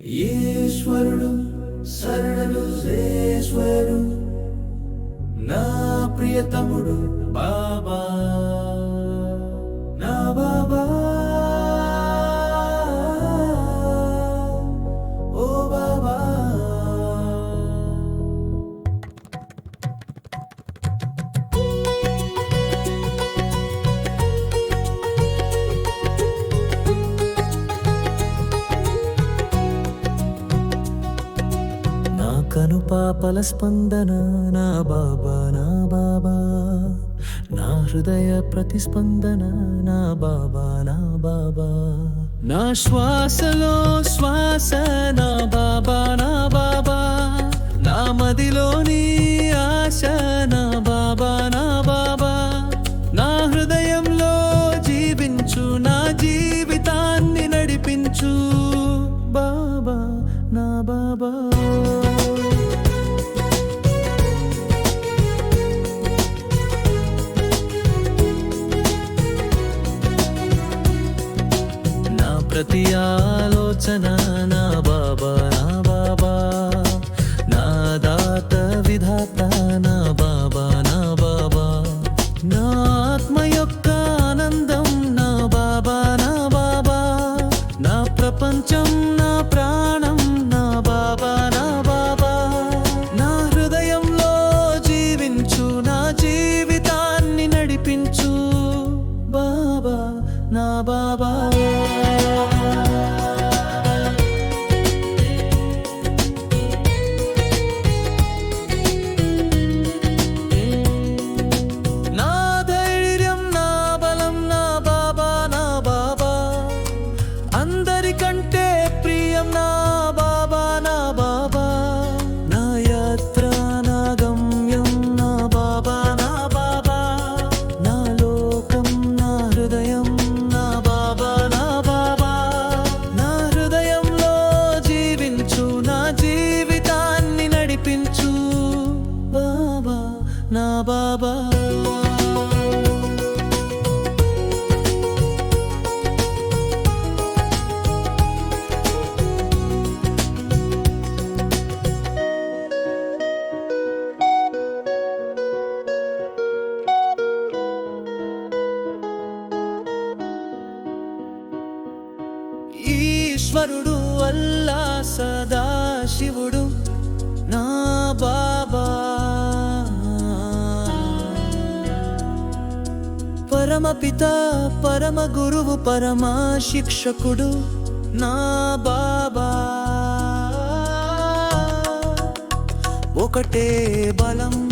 ఈశ్వరుడు శరణుడు శ్రేశ్వరుడు నా ప్రియతముడు బాబా. నా పాపల స్పందన నా బాబా నా బాబా. నా హృదయ ప్రతిస్పందన నా బాబా నా బాబా. నా శ్వాసలో శ్వాస నా బాబా నా బాబా. నా మదిలోని ఆశ నా బాబా నా బాబా. నా హృదయంలో జీవించు నా జీవితాన్ని నడిపించు. బాబా నా బాబా. ప్రతి ఆలోచన నా బాబా నా బాబా. నా దాత విధాత నా బాబా నా బాబా. నా ఆత్మ యొక్క ఆనందం నా బాబా నా బాబా. నా ప్రపంచం నా ప్రాణం ఈశ్వరుడు అల్లా సదా శివుడు నా బాబా. పరమపిత పరమ గురువు పరమ శిక్షకుడు నా బాబా. ఒకటే బలం